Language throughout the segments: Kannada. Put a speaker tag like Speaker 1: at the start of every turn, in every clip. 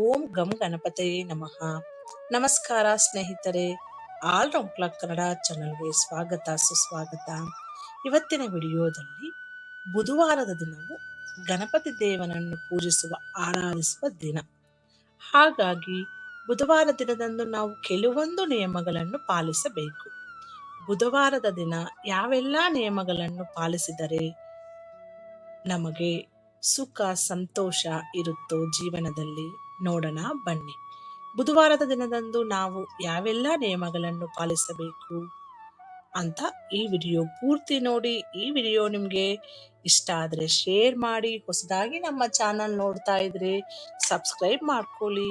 Speaker 1: ಓಂ ಗಂ ಗಣಪತಯೇ ನಮಃ. ನಮಸ್ಕಾರ ಸ್ನೇಹಿತರೆ. ಆಲ್ ರೌಂಡ್ ಕ್ಲಾಕ್ ಕನ್ನಡ ಚಾನಲ್ಗೆ ಸ್ವಾಗತ, ಸುಸ್ವಾಗತ. ಇವತ್ತಿನ ವಿಡಿಯೋದಲ್ಲಿ ಬುಧವಾರದ ದಿನವು ಗಣಪತಿ ದೇವನನ್ನು ಪೂಜಿಸುವ, ಆರಾಧಿಸುವ ದಿನ. ಹಾಗಾಗಿ ಬುಧವಾರ ದಿನದಂದು ನಾವು ಕೆಲವೊಂದು ನಿಯಮಗಳನ್ನು ಪಾಲಿಸಬೇಕು. ಬುಧವಾರದ ದಿನ ಯಾವೆಲ್ಲ ನಿಯಮಗಳನ್ನು ಪಾಲಿಸಿದರೆ ನಮಗೆ ಸುಖ, ಸಂತೋಷ ಇರುತ್ತೋ ಜೀವನದಲ್ಲಿ? ನೋಡೋಣ, ಬನ್ನಿ. ಬುಧವಾರದ ದಿನದಂದು ನಾವು ಯಾವೆಲ್ಲ ನಿಯಮಗಳನ್ನು ಪಾಲಿಸಬೇಕು ಅಂತ ಈ ವಿಡಿಯೋ ಪೂರ್ತಿ ನೋಡಿ, ಈ ವಿಡಿಯೋ ನಿಮಗೆ ಇಷ್ಟ ಆದರೆ ಶೇರ್ ಮಾಡಿ, ಹೊಸದಾಗಿ ನಮ್ಮ ಚಾನಲ್ ನೋಡ್ತಾ ಇದ್ರೆ ಸಬ್ಸ್ಕ್ರೈಬ್ ಮಾಡ್ಕೊಳ್ಳಿ.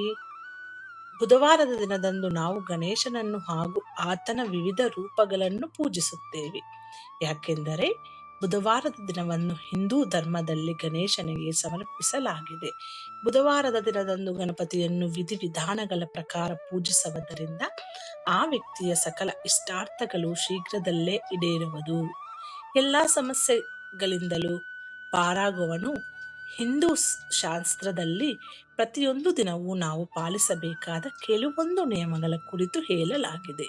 Speaker 1: ಬುಧವಾರದ ದಿನದಂದು ನಾವು ಗಣೇಶನನ್ನು ಹಾಗೂ ಆತನ ವಿವಿಧ ರೂಪಗಳನ್ನು ಪೂಜಿಸುತ್ತೇವೆ. ಯಾಕೆಂದರೆ ಬುಧವಾರದ ದಿನವನ್ನು ಹಿಂದೂ ಧರ್ಮದಲ್ಲಿ ಗಣೇಶನಿಗೆ ಸಮರ್ಪಿಸಲಾಗಿದೆ. ಬುಧವಾರದ ದಿನದಂದು ಗಣಪತಿಯನ್ನು ವಿಧಿವಿಧಾನಗಳ ಪ್ರಕಾರ ಪೂಜಿಸುವುದರಿಂದ ಆ ವ್ಯಕ್ತಿಯ ಸಕಲ ಇಷ್ಟಾರ್ಥಗಳು ಶೀಘ್ರದಲ್ಲೇ ಈಡೇರುವುದು. ಎಲ್ಲ ಸಮಸ್ಯೆಗಳಿಂದಲೂ ಪಾರಾಗುವನು ಹಿಂದೂ ಶಾಸ್ತ್ರದಲ್ಲಿ ಪ್ರತಿಯೊಂದು ದಿನವೂ ನಾವು ಪಾಲಿಸಬೇಕಾದ ಕೆಲವೊಂದು ನಿಯಮಗಳ ಕುರಿತು ಹೇಳಲಾಗಿದೆ.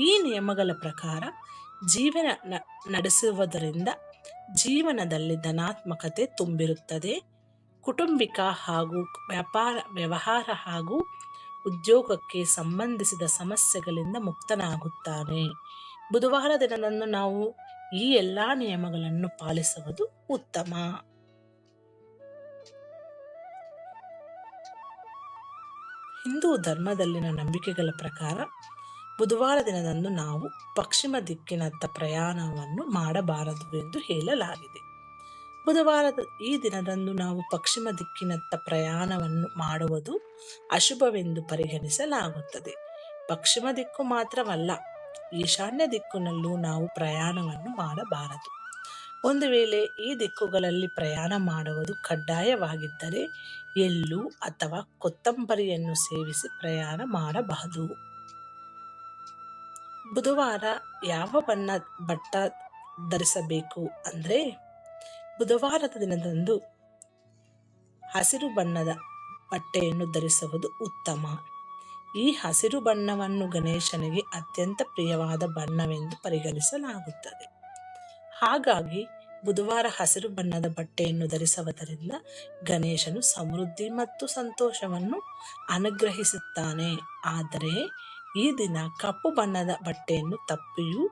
Speaker 1: ಈ ನಿಯಮಗಳ ಪ್ರಕಾರ ಜೀವನ ನಡೆಸುವುದರಿಂದ ಜೀವನದಲ್ಲಿ ಧನಾತ್ಮಕತೆ ತುಂಬಿರುತ್ತದೆ. ಕುಟುಂಬಿಕ ಹಾಗೂ ವ್ಯಾಪಾರ, ವ್ಯವಹಾರ ಹಾಗೂ ಉದ್ಯೋಗಕ್ಕೆ ಸಂಬಂಧಿಸಿದ ಸಮಸ್ಯೆಗಳಿಂದ ಮುಕ್ತನಾಗುತ್ತಾನೆ. ಬುಧವಾರ ದಿನದಂದು ನಾವು ಈ ಎಲ್ಲ ನಿಯಮಗಳನ್ನು ಪಾಲಿಸುವುದು ಉತ್ತಮ. ಹಿಂದೂ ಧರ್ಮದಲ್ಲಿನ ನಂಬಿಕೆಗಳ ಪ್ರಕಾರ ಬುಧವಾರ ದಿನದಂದು ನಾವು ಪಶ್ಚಿಮ ದಿಕ್ಕಿನತ್ತ ಪ್ರಯಾಣವನ್ನು ಮಾಡಬಾರದು ಎಂದು ಹೇಳಲಾಗಿದೆ. ಬುಧವಾರದ ಈ ದಿನದಂದು ನಾವು ಪಶ್ಚಿಮ ದಿಕ್ಕಿನತ್ತ ಪ್ರಯಾಣವನ್ನು ಮಾಡುವುದು ಅಶುಭವೆಂದು ಪರಿಗಣಿಸಲಾಗುತ್ತದೆ. ಪಶ್ಚಿಮ ದಿಕ್ಕು ಮಾತ್ರವಲ್ಲ, ಈಶಾನ್ಯ ದಿಕ್ಕಿನಲ್ಲೂ ನಾವು ಪ್ರಯಾಣವನ್ನು ಮಾಡಬಾರದು. ಒಂದು ವೇಳೆ ಈ ದಿಕ್ಕುಗಳಲ್ಲಿ ಪ್ರಯಾಣ ಮಾಡುವುದು ಕಡ್ಡಾಯವಾಗಿದ್ದರೆ ಎಳ್ಳು ಅಥವಾ ಕೊತ್ತಂಬರಿಯನ್ನು ಸೇವಿಸಿ ಪ್ರಯಾಣ ಮಾಡಬಹುದು. ಬುಧವಾರ ಯಾವ ಬಣ್ಣ ಬಟ್ಟ ಧರಿಸಬೇಕು ಅಂದರೆ ಬುಧವಾರದ ದಿನದಂದು ಹಸಿರು ಬಣ್ಣದ ಬಟ್ಟೆಯನ್ನು ಧರಿಸುವುದು ಉತ್ತಮ. ಈ ಹಸಿರು ಬಣ್ಣವನ್ನು ಗಣೇಶನಿಗೆ ಅತ್ಯಂತ ಪ್ರಿಯವಾದ ಬಣ್ಣವೆಂದು ಪರಿಗಣಿಸಲಾಗುತ್ತದೆ. ಹಾಗಾಗಿ ಬುಧವಾರ ಹಸಿರು ಬಣ್ಣದ ಬಟ್ಟೆಯನ್ನು ಧರಿಸುವುದರಿಂದ ಗಣೇಶನು ಸಮೃದ್ಧಿ ಮತ್ತು ಸಂತೋಷವನ್ನು ಅನುಗ್ರಹಿಸುತ್ತಾನೆ. ಆದರೆ ಈ ದಿನ ಕಪ್ಪು ಬಣ್ಣದ ಬಟ್ಟೆಯನ್ನು ತಪ್ಪಿಯೂ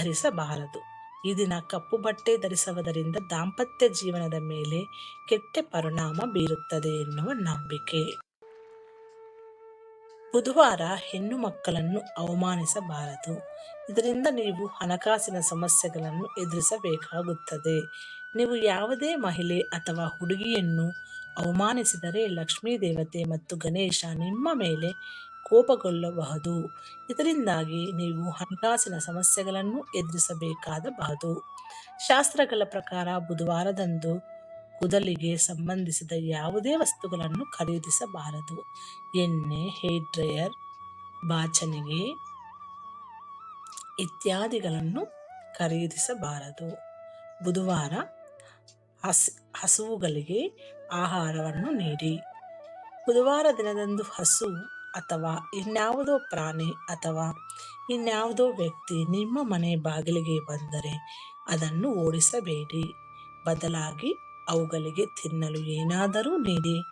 Speaker 1: ಧರಿಸಬಾರದು. ಈ ದಿನ ಕಪ್ಪು ಬಟ್ಟೆ ಧರಿಸುವುದರಿಂದ ದಾಂಪತ್ಯ ಜೀವನದ ಮೇಲೆ ಕೆಟ್ಟ ಪರಿಣಾಮ ಬೀರುತ್ತದೆ ಎನ್ನುವ ನಂಬಿಕೆ. ಬುಧವಾರ ಹೆಣ್ಣು ಮಕ್ಕಳನ್ನು ಅವಮಾನಿಸಬಾರದು. ಇದರಿಂದ ನೀವು ಹಣಕಾಸಿನ ಸಮಸ್ಯೆಗಳನ್ನು ಎದುರಿಸಬೇಕಾಗುತ್ತದೆ. ನೀವು ಯಾವುದೇ ಮಹಿಳೆ ಅಥವಾ ಹುಡುಗಿಯನ್ನು ಅವಮಾನಿಸಿದರೆ ಲಕ್ಷ್ಮೀ ದೇವತೆ ಮತ್ತು ಗಣೇಶ ನಿಮ್ಮ ಮೇಲೆ ಕೋಪಗೊಳ್ಳಬಹುದು. ಇದರಿಂದಾಗಿ ನೀವು ಹಣಕಾಸಿನ ಸಮಸ್ಯೆಗಳನ್ನು ಎದುರಿಸಬೇಕಾದಬಹುದು ಶಾಸ್ತ್ರಗಳ ಪ್ರಕಾರ ಬುಧವಾರದಂದು ಕೂದಲಿಗೆ ಸಂಬಂಧಿಸಿದ ಯಾವುದೇ ವಸ್ತುಗಳನ್ನು ಖರೀದಿಸಬಾರದು. ಎಣ್ಣೆ, ಹೇರ್ ಡ್ರೈಯರ್, ಬಾಚಣಿಗೆ ಇತ್ಯಾದಿಗಳನ್ನು ಖರೀದಿಸಬಾರದು. ಬುಧವಾರ ಹಸು ಹಸುವುಗಳಿಗೆ ಆಹಾರವನ್ನು ನೀಡಿ. ಬುಧವಾರ ದಿನದಂದು ಹಸು ಅಥವಾ ಇನ್ಯಾವುದೋ ಪ್ರಾಣಿ ಅಥವಾ ಇನ್ಯಾವುದೋ ವ್ಯಕ್ತಿ ನಿಮ್ಮ ಮನೆ ಬಾಗಿಲಿಗೆ ಬಂದರೆ ಅದನ್ನು ಓಡಿಸಬೇಡಿ. ಬದಲಾಗಿ ಅವುಗಳಿಗೆ ತಿನ್ನಲು ಏನಾದರೂ ನೀಡಿ.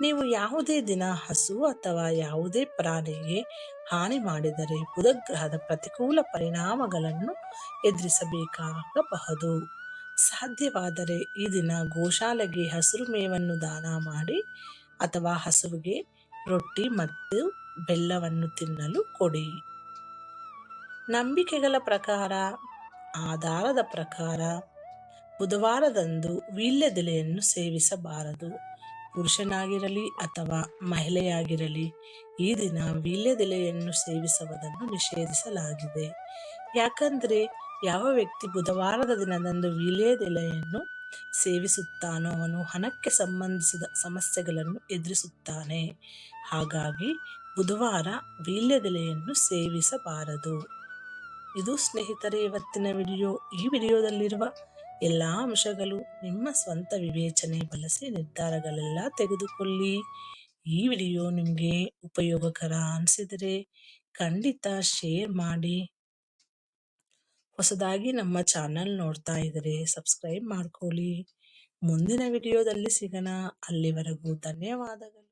Speaker 1: ನೀವು ಯಾವುದೇ ದಿನ ಹಸು ಅಥವಾ ಯಾವುದೇ ಪ್ರಾಣಿಗೆ ಹಾನಿ ಮಾಡಿದರೆ ಬುಧಗ್ರಹದ ಪ್ರತಿಕೂಲ ಪರಿಣಾಮಗಳನ್ನು ಎದುರಿಸಬೇಕಾಗಬಹುದು. ಸಾಧ್ಯವಾದರೆ ಈ ದಿನ ಗೋಶಾಲೆಗೆ ಹಸಿರು ಮೇವನ್ನು ದಾನ ಮಾಡಿ ಅಥವಾ ಹಸುವಿಗೆ ರೊಟ್ಟಿ ಮತ್ತು ಬೆಲ್ಲವನ್ನು ತಿನ್ನಲು ಕೊಡಿ. ನಂಬಿಕೆಗಳ ಪ್ರಕಾರ, ಆಧಾರದ ಪ್ರಕಾರ, ಬುಧವಾರದಂದು ವೀಳ್ಯದೆಲೆಯನ್ನು ಸೇವಿಸಬಾರದು. ಪುರುಷನಾಗಿರಲಿ ಅಥವಾ ಮಹಿಳೆಯಾಗಿರಲಿ, ಈ ದಿನ ವೀಳ್ಯದೆಲೆಯನ್ನು ಸೇವಿಸುವುದನ್ನು ನಿಷೇಧಿಸಲಾಗಿದೆ. ಯಾಕಂದರೆ, ಯಾವ ವ್ಯಕ್ತಿ ಬುಧವಾರದ ದಿನದಂದು ವೀಳ್ಯದೆಲೆಯನ್ನು ಸೇವಿಸುತ್ತಾನೋ ಅವನು ಹಣಕ್ಕೆ ಸಂಬಂಧಿಸಿದ ಸಮಸ್ಯೆಗಳನ್ನು ಎದುರಿಸುತ್ತಾನೆ. ಹಾಗಾಗಿ ಬುಧವಾರ ವೀಳ್ಯದೆಲೆಯನ್ನು ಸೇವಿಸಬಾರದು. ಇದು ಸ್ನೇಹಿತರೆ, ಇವತ್ತಿನ ವಿಡಿಯೋ. ಈ ವಿಡಿಯೋದಲ್ಲಿರುವ ಎಲ್ಲ ಅಂಶಗಳು ನಿಮ್ಮ ಸ್ವಂತ ವಿವೇಚನೆ ಬಳಸಿ ನಿರ್ಧಾರಗಳೆಲ್ಲ ತೆಗೆದುಕೊಳ್ಳಿ. ಈ ವಿಡಿಯೋ ನಿಮಗೆ ಉಪಯೋಗಕರ ಅನಿಸಿದರೆ ಖಂಡಿತ ಶೇರ್ ಮಾಡಿ. ಹೊಸದಾಗಿ ನಮ್ಮ ಚಾನಲ್ ನೋಡ್ತಾ ಇದ್ರೆ ಸಬ್ಸ್ಕ್ರೈಬ್ ಮಾಡ್ಕೊಳ್ಳಿ. ಮುಂದಿನ ವಿಡಿಯೋದಲ್ಲಿ ಸಿಗೋಣ. ಅಲ್ಲಿವರೆಗೂ ಧನ್ಯವಾದಗಳು.